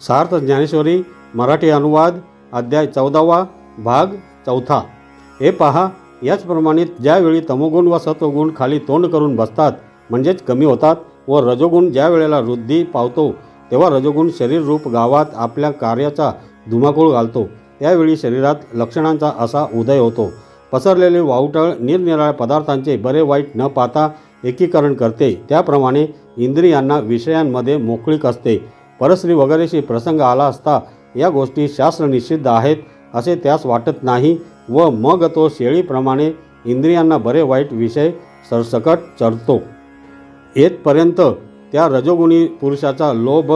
सार्थ ज्ञानेश्वरी मराठी अनुवाद अध्याय चौदावा भाग चौथा. हे पहा याचप्रमाणे ज्यावेळी तमोगुण व सत्वगुण खाली तोंड करून बसतात म्हणजेच कमी होतात व रजोगुण ज्या वेळेला वृद्धी पावतो तेव्हा रजोगुण शरीररूप गावात आपल्या कार्याचा धुमाकूळ घालतो. त्यावेळी शरीरात लक्षणांचा असा उदय होतो. पसरलेले वावटळ निरनिराळ्या पदार्थांचे बरे वाईट न पाहता एकीकरण करते. त्याप्रमाणे इंद्रियांना विषयांमध्ये मोकळीक असते. परस्त्री वगैरेशी प्रसंग आला असता या गोष्टी शास्त्र निषिद्ध आहेत असे त्यास वाटत नाही व मग तो शेळीप्रमाणे इंद्रियांना बरे वाईट विषय सरसकट चढतो येतपर्यंत त्या रजोगुणी पुरुषाचा लोभ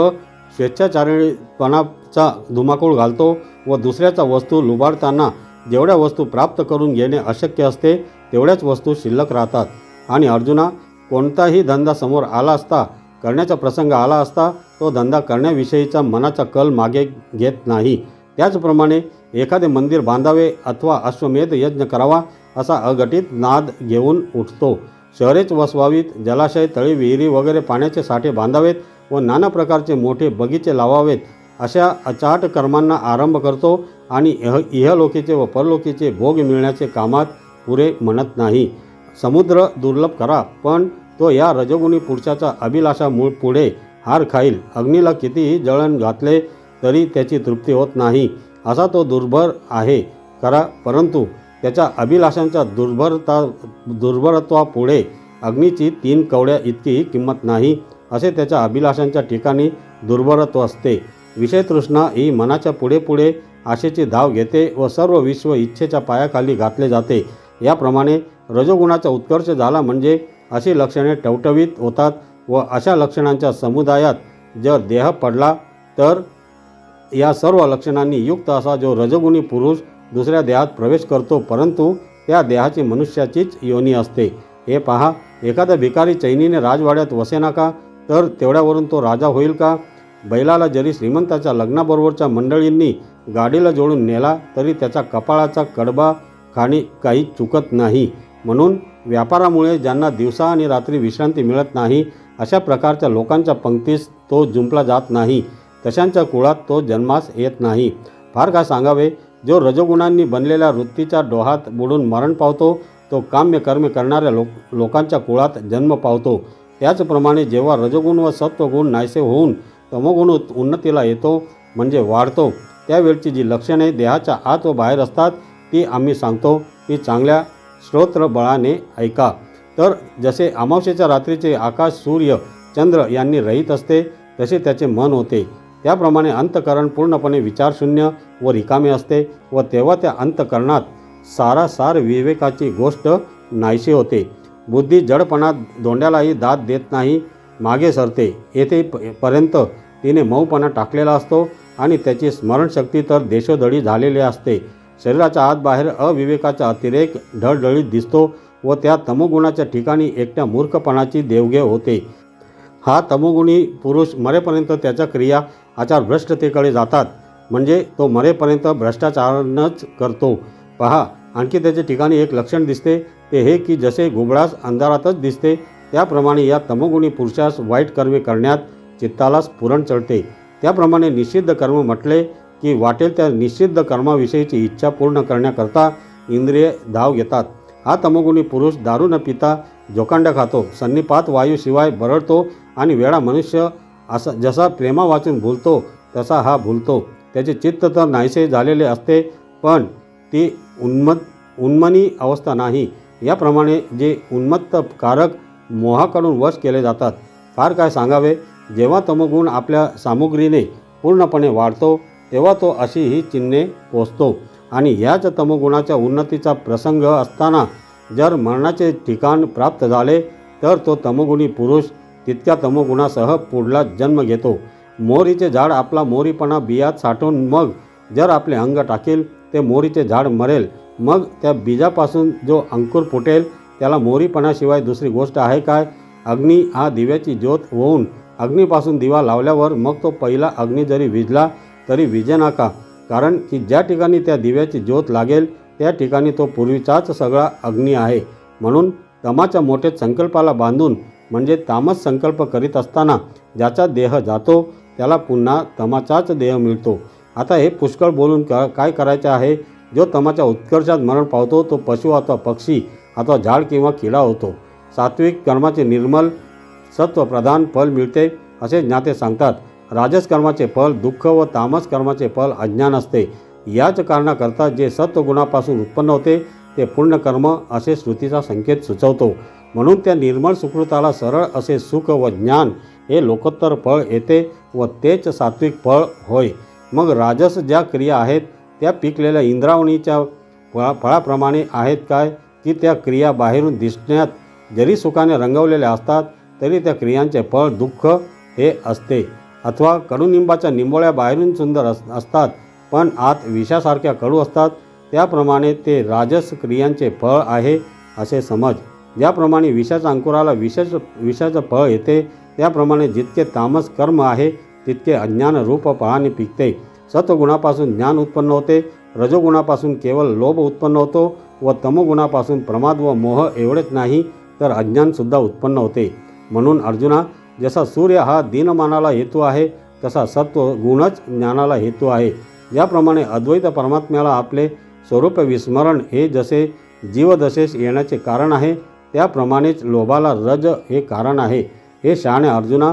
स्वेच्छाचारीपणाचा धुमाकूळ घालतो व दुसऱ्याचा वस्तू लुबाडताना जेवढ्या वस्तू प्राप्त करून घेणे अशक्य असते तेवढ्याच वस्तू शिल्लक राहतात. आणि अर्जुना कोणताही धंदा समोर आला असता करण्याचा प्रसंग आला असता तो धंदा करण्याविषयीचा मनाचा कल मागे घेत नाही. त्याचप्रमाणे एखादे मंदिर बांधावे अथवा अश्वमेध यज्ञ करावा असा अघटित नाद घेऊन उठतो. शहरेच वसवावीत जलाशय तळी विहिरी वगैरे पाण्याचे साठे बांधावेत व नाना प्रकारचे मोठे बगीचे लावावेत अशा अचाट कर्मांना आरंभ करतो आणि इह इहलोकीचे व परलोकीचे भोग मिळण्याचे कामात पुरे म्हणत नाही. समुद्र दुर्लभ करा पण तो या रजोगुणी पुरुषाचा अभिलाषा मूळ पुढे हार खाईल. अग्नीला कितीही जळण घातले तरी त्याची तृप्ती होत नाही. असा तो दुर्भर आहे. करा परंतु त्याच्या अभिलाषांच्या दुर्भरता दुर्भरत्वापुढे अग्नीची तीन कवड्या इतकीही किंमत नाही असे त्याच्या अभिलाषांच्या ठिकाणी दुर्भरत्व असते. विषयतृष्णा ही मनाच्या पुढे पुढे आशेची धाव घेते व सर्व विश्व इच्छेच्या पायाखाली घातले जाते. याप्रमाणे रजोगुणाचा उत्कर्ष झाला म्हणजे अशी लक्षणे टवटवीत होतात व अशा लक्षणांच्या समुदायात जर देह पडला तर या सर्व लक्षणांनी युक्त असा जो रजगुणी पुरुष दुसऱ्या देहात प्रवेश करतो परंतु त्या देहाची मनुष्याचीच योनी असते. हे पहा एखादा भिकारी चैनीने राजवाड्यात वसे नका तर तेवढ्यावरून तो राजा होईल का? बैलाला जरी श्रीमंताच्या लग्नाबरोबरच्या मंडळींनी गाडीला जोडून नेला तरी त्याचा कपाळाचा कडबा खाणी काही चुकत नाही. म्हणून व्यापारामुळे ज्यांना दिवसा आणि रात्री विश्रांती मिळत नाही अशा प्रकारच्या लोकांच्या पंक्तीस तो जुंपला जात नाही. तशांच्या कुळात तो जन्मास येत नाही. फार काय सांगावे जो रजोगुणांनी बनलेल्या वृत्तीच्या डोहात बुडून मरण पावतो तो काम्य कर्मे करणाऱ्या लोक लोकांच्या कुळात जन्म पावतो. त्याचप्रमाणे जेव्हा रजोगुण व सत्वगुण नाहीसे होऊन तमोगुण उन्नतीला येतो म्हणजे वाढतो. त्यावेळची जी लक्षणे देहाच्या आत व बाहेर असतात ती आम्ही सांगतो ती चांगल्या श्रोत्र बळाने ऐका. तर जसे अमावस्येच्या रात्रीचे आकाश सूर्य चंद्र यांनी रहित असते तसे त्याचे मन होते. त्याप्रमाणे अंतकरण पूर्णपणे विचारशून्य व रिकामे असते व तेव्हा त्या अंतकरणात सारासार विवेकाची गोष्ट नाहीशी होते. बुद्धी जडपणात दोंड्यालाही दाद देत नाही मागे सरते. येथे पर्यंत तिने मऊपणा टाकलेला असतो आणि त्याची स्मरणशक्ती तर देशोधडी झालेली असते. शरीराच्या आत बाहेर अविवेकाचा अतिरेक ढळढळीत दिसतो व त्या तमोगुणाच्या ठिकाणी एकट्या मूर्खपणाची देवघेव होते. हा तमोगुणी पुरुष मरेपर्यंत त्याच्या क्रिया आचार भ्रष्टतेकडे जातात. म्हणजे तो मरेपर्यंत भ्रष्टाचारानंच करतो. पहा आणखी त्याच्या ठिकाणी एक लक्षण दिसते. ते हे की जसे घुबडास अंधारातच दिसते त्याप्रमाणे या तमोगुणी पुरुषास वाईट कर्मे करण्यात चित्ताला स्फुरण चढते. त्याप्रमाणे निषिद्ध कर्म म्हटले की वाटेल त्या निषिद्ध कर्माविषयीची इच्छा पूर्ण करण्याकरता इंद्रिये धाव घेतात. हा तमोगुणी पुरुष दारू न पिता जोकांड खातो सन्निपात वायूशिवाय बरळतो आणि वेळा मनुष्य असा जसा प्रेमा वाचून भुलतो तसा हा भुलतो. त्याचे चित्त तर नाहीसे झालेले असते पण ती उन्मत उन्मनी अवस्था नाही. याप्रमाणे जे उन्मत्तकारक मोहाकडून वश केले जातात. फार काय सांगावे? जेव्हा तमोगुण आपल्या सामुग्रीने पूर्णपणे वाढतो तेव्हा तो अशी ही चिन्हे पोचतो आणि ह्याच तमोगुणाच्या उन्नतीचा प्रसंग असताना जर मरणाचे ठिकाण प्राप्त झाले तर तो तमोगुणी पुरुष तितक्या तमोगुणासह पुढला जन्म घेतो. मोहरीचे झाड आपला मोरीपणा बियात साठवून मग जर आपले अंग टाकेल ते मोहरीचे झाड मरेल. मग त्या बीजापासून जो अंकुर फुटेल त्याला मोरीपणाशिवाय दुसरी गोष्ट आहे काय? अग्नी हा दिव्याची ज्योत होऊन अग्नीपासून दिवा लावल्यावर मग तो पहिला अग्नी जरी विजला तरी विजय नाका कारण की ज्या ठिकाणी त्या दिव्याची ज्योत लागेल त्या ठिकाणी तो पूर्वीचाच सगळा अग्नी आहे. म्हणून तमाच्या मोठे संकल्पाला बांधून म्हणजे तामस संकल्प करीत असताना ज्याचा देह जातो त्याला पुन्हा तमाचाच देह मिळतो. आता हे पुष्कळ बोलून का काय करायचे आहे? जो तमाच्या उत्कर्षात मरण पावतो तो पशु अथवा पक्षी अथवा झाड किंवा किडा होतो. सात्विक कर्माचे निर्मल सत्वप्रधान फल मिळते असे ज्ञाते सांगतात. राजसकर्माचे फल दुःख व तामस कर्माचे फल अज्ञान असते. याच कारणाकरता जे सत्वगुणापासून उत्पन्न होते ते पूर्ण कर्म असे श्रुतीचा संकेत सुचवतो. म्हणून त्या निर्मळ सुकृताला सरळ असे सुख व ज्ञान हे लोकोत्तर फळ येते व तेच सात्विक फळ होय. मग राजस ज्या क्रिया आहेत त्या पिकलेल्या इंद्रावणीच्या फळा फळाप्रमाणे आहेत काय? की त्या क्रिया बाहेरून दिसण्यात जरी सुखाने रंगवलेल्या असतात तरी त्या क्रियांचे फळ दुःख हे असते. अथवा कडुनिंबाच्या निंबोळ्या बाहेरून सुंदर अस असतात पण आत विषासारख्या कडू असतात. त्याप्रमाणे ते राजस क्रियांचे फळ आहे असे समज. ज्याप्रमाणे विषाच्या अंकुराला विषच विषाचं फळ येते त्याप्रमाणे जितके तामस कर्म आहे तितके अज्ञान रूप फळाने पिकते. सत्वगुणापासून ज्ञान उत्पन्न होते रजोगुणापासून केवळ लोभ उत्पन्न होतो व तमोगुणापासून प्रमाद व मोह एवढेच नाही तर अज्ञानसुद्धा उत्पन्न होते. म्हणून अर्जुना जसा सूर्य हा दिनमानाला हेतू आहे तसा सत्व गुणच ज्ञानाला हेतू आहे. ज्याप्रमाणे अद्वैत परमात्म्याला आपले स्वरूप विस्मरण हे जसे जीवदशेस येण्याचे कारण आहे त्याप्रमाणेच लोभाला रज हे कारण आहे. हे शहाणे अर्जुना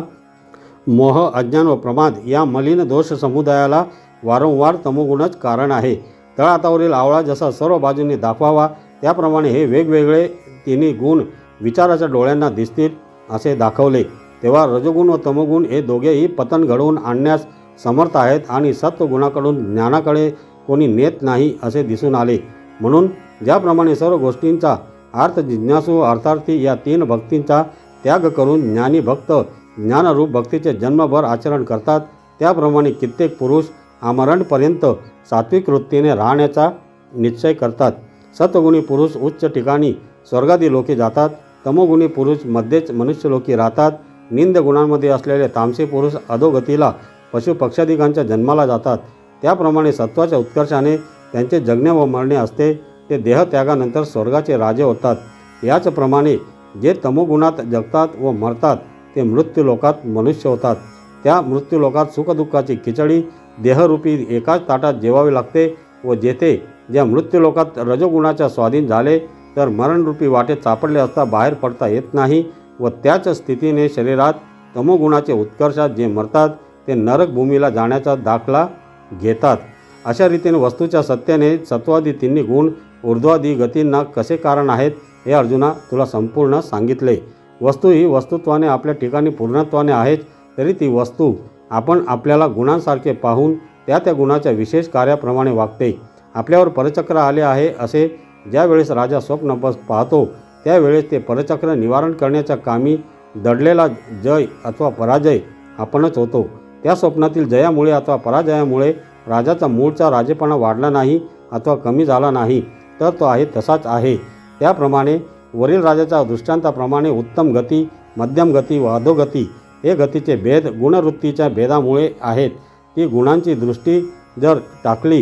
मोह अज्ञान व प्रमाद या मलिन दोष समुदायाला वारंवार तमोगुणच कारण आहे. तळातावरील आवळा जसा सर्व बाजूंनी दाखवावा त्याप्रमाणे हे वेगवेगळे तिन्ही गुण विचाराच्या डोळ्यांना दिसतील असे दाखवले. तेव्हा रजगुण व तमगुण हे दोघेही पतन घडवून आणण्यास समर्थ आहेत आणि सत्वगुणाकडून ज्ञानाकडे कोणी नेत नाही असे दिसून आले. म्हणून ज्याप्रमाणे सर्व गोष्टींचा अर्थ जिज्ञासू अर्थार्थी या तीन भक्तींचा त्याग करून ज्ञानी भक्त ज्ञानरूप भक्तीचे जन्मभर आचरण करतात त्याप्रमाणे कित्येक पुरुष आमरणपर्यंत सात्विक वृत्तीने राहण्याचा निश्चय करतात. सत्वगुणी पुरुष उच्च ठिकाणी स्वर्गादी लोके जातात तमोगुणी पुरुष मध्येच मनुष्यलोकी राहतात निंद गुणांमध्ये असलेले तामसे पुरुष अधोगतीला पशुपक्षाधिकांच्या जन्माला जातात. त्याप्रमाणे सत्वाच्या उत्कर्षाने त्यांचे जगणे व मरणे असते ते देहत्यागानंतर स्वर्गाचे राजे होतात. याचप्रमाणे जे तमोगुणात जगतात व मरतात ते मृत्यूलोकात मनुष्य होतात. त्या मृत्यूलोकात सुखदुःखाची खिचडी देहरूपी एकाच ताटात जेवावे लागते व जेथे ज्या मृत्यूलोकात रजोगुणाच्या स्वाधीन झाले तर मरणरूपी वाटेत सापडले असता बाहेर पडता येत नाही. व त्याच स्थितीने शरीरात तमोगुणाचे उत्कर्षात जे मरतात ते नरकभूमीला जाण्याचा दाखला घेतात. अशा रीतीने वस्तूच्या सत्याने सत्वादी तिन्ही गुण ऊर्ध्वादी गतींना कसे कारण आहेत हे अर्जुना तुला संपूर्ण सांगितले. वस्तू ही वस्तुत्वाने आपल्या ठिकाणी पूर्णत्वाने आहेत तरी ती वस्तू आपण आपल्याला गुणांसारखे पाहून त्या त्या गुणाच्या विशेष कार्याप्रमाणे वागते. आपल्यावर परचक्र आले आहे असे ज्यावेळेस राजा स्वप्न बस पाहतो त्यावेळेस ते परचक्र निवारण करण्याच्या कामी दडलेला जय अथवा पराजय आपणच होतो. त्या स्वप्नातील जयामुळे अथवा पराजयामुळे राजाचा मूळचा राजेपणा वाढला नाही अथवा कमी झाला नाही तर तो आहे तसाच आहे. त्याप्रमाणे वरील राजाच्या दृष्टांताप्रमाणे उत्तम गती मध्यम गती व अधोगती हे गतीचे भेद गुणवृत्तीच्या भेदामुळे आहेत. ती गुणांची दृष्टी जर टाकली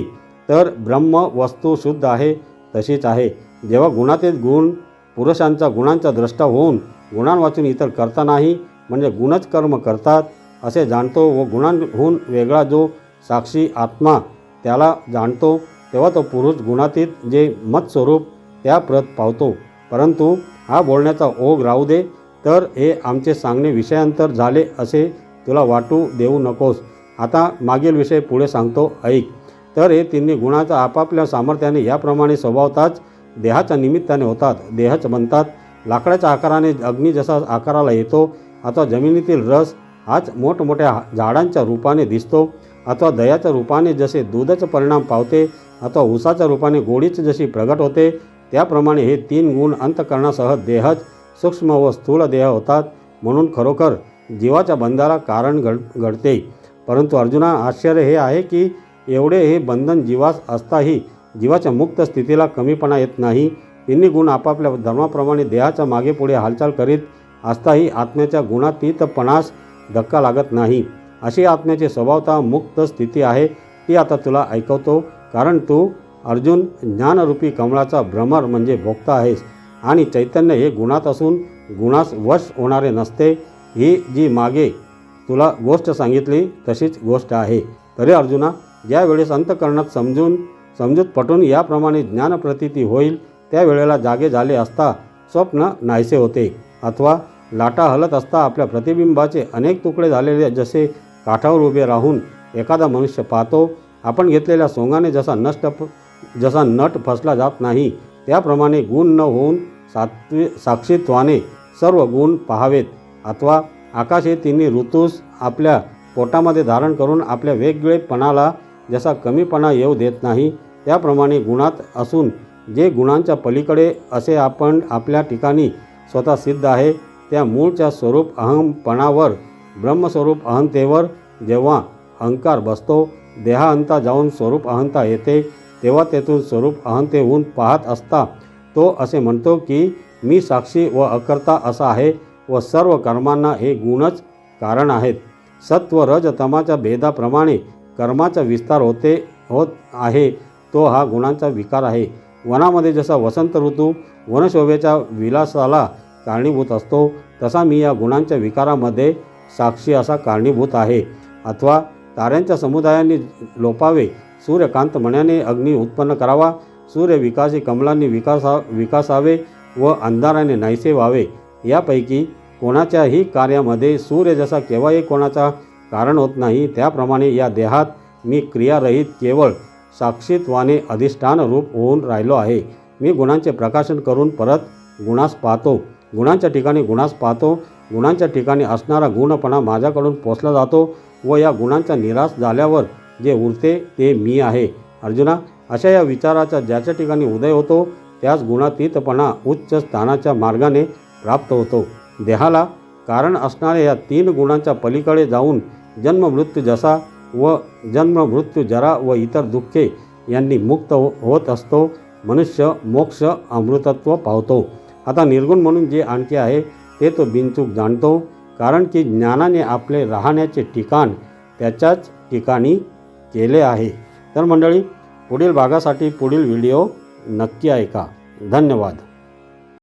तर ब्रह्म वस्तू शुद्ध आहे तशीच आहे. जेव्हा गुणातील गुण पुरुषांचा गुणांचा द्रष्टा होऊन गुणांवाचून इतर करता नाही म्हणजे गुणच कर्म करतात असे जाणतो व गुणांहून वेगळा जो साक्षी आत्मा त्याला जाणतो तेव्हा तो पुरुष गुणातीत जे मतस्वरूप त्या प्रत पावतो. परंतु हा बोलण्याचा ओघ राहू दे तर हे आमचे सांगणे विषयांतर झाले असे तुला वाटू देऊ नकोस. आता मागील विषय पुढे सांगतो ऐक. तर हे तिन्ही गुणाचा आपापल्या सामर्थ्याने याप्रमाणे स्वभावताच देहाच्या निमित्ताने होतात. देहच बनतात. लाकडाच्या आकाराने अग्नी जसा आकाराला येतो अथवा जमिनीतील रस हाच मोठमोठ्या झाडांच्या रूपाने दिसतो अथवा दयाच्या रूपाने जसे दूधाचा परिणाम पावते अथवा उसाच्या रूपाने गोडीच जशी प्रगट होते त्याप्रमाणे हे तीन गुण अंतकरणासह देहच सूक्ष्म व स्थूल देह होतात. म्हणून खरोखर जीवाच्या बंधाला कारण घड घडते. परंतु अर्जुना आश्चर्य हे आहे की एवढे हे बंधन जीवास असताही जीवाच्या मुक्त स्थितीला कमीपणा येत नाही. तिन्ही गुण आपापल्या धर्माप्रमाणे देहाच्या मागे पुढे हालचाल करीत असताही आत्म्याच्या गुणातीतपणास धक्का लागत नाही. अशी आत्म्याची स्वभावता मुक्त स्थिती आहे ती आता तुला ऐकवतो. कारण तू अर्जुन ज्ञानरूपी कमळाचा भ्रमर म्हणजे भोगता आहेस आणि चैतन्य हे गुणात असून गुणास वश होणारे नसते. ही जी मागे तुला गोष्ट सांगितली तशीच गोष्ट आहे. तरी अर्जुना ज्या वेळेस अंतकरणात समजून समजूत पटून याप्रमाणे ज्ञानप्रतीती होईल त्यावेळेला जागे झाले असता स्वप्न नाहीसे होते. अथवा लाटा हलत असता आपल्या प्रतिबिंबाचे अनेक तुकडे झालेले जसे काठावर उभे राहून एखादा मनुष्य पाहतो आपण घेतलेल्या सोंगाने जसा नष्ट जसा नट फसला जात नाही त्याप्रमाणे गुण न होऊन सात्वी साक्षीत्वाने सर्व गुण पाहावेत. अथवा आकाश हे तिन्ही ऋतूस आपल्या पोटामध्ये धारण करून आपल्या वेगळेपणाला जसा कमीपणा येऊ देत नाही त्याप्रमाणे गुणात असून जे गुणांच्या पलीकडे असे आपण आपल्या ठिकाणी स्वतः सिद्ध आहे त्या मूळच्या स्वरूप अहमपणावर ब्रह्मस्वरूप अहंतेवर जेव्हा अहंकार बसतो देहांता जाऊन स्वरूप अहंता येते तेव्हा तेथून स्वरूप अहंते होऊन पाहत असता तो असे म्हणतो की मी साक्षी व अकर्ता असा आहे व सर्व कर्मांना हे गुणच कारण आहेत. सत्व रज तमाच्या भेदाप्रमाणे कर्माचा विस्तार होते होत आहे. तो हा गुणांचा विकार आहे. वनामध्ये जसा वसंत ऋतू वनशोभेच्या विलासाला कारणीभूत असतो तसा मी या गुणांच्या विकारामध्ये साक्षी असा कारणीभूत आहे. अथवा ताऱ्यांच्या समुदायाने लोपावे सूर्यकांत मण्याने अग्नी उत्पन्न करावा सूर्य विकासी कमलांनी विकासा विकासावे व अंधाराने नाहीसे व्हावे. यापैकी कोणाच्याही कार्यामध्ये सूर्य जसा केव्हाही कोणाचा कारण होत नाही त्याप्रमाणे या देहात मी क्रियारहित केवळ साक्षीत्वाने अधिष्ठान रूप होऊन राहिलो आहे. मी गुणांचे प्रकाशन करून परत गुणास पाहतो. गुणांच्या ठिकाणी गुणास पाहतो. गुणांच्या ठिकाणी असणारा गुणपणा माझ्याकडून पोचला जातो व या गुणांचा निराश झाल्यावर जे उरते ते मी आहे. अर्जुना अशा या विचाराचा ज्याच्या ठिकाणी उदय होतो त्याच गुणातीतपणा उच्च स्थानाच्या मार्गाने प्राप्त होतो. देहाला कारण असणाऱ्या या तीन गुणांच्या पलीकडे जाऊन जन्म मृत्यू जसा व जन्म मृत्यू जरा व इतर दुःखे यांनी मुक्त हो होत असतो. मनुष्य मोक्ष अमृतत्व पावतो. आता निर्गुण म्हणून जे आणखी आहे ते तो बिनचूक जाणतो. कारण की ज्ञानाने आपले राहण्याचे ठिकाण त्याच्याच ठिकाणी केले आहे. तर मंडळी पुढील भागासाठी पुढील व्हिडिओ नक्की ऐका. धन्यवाद.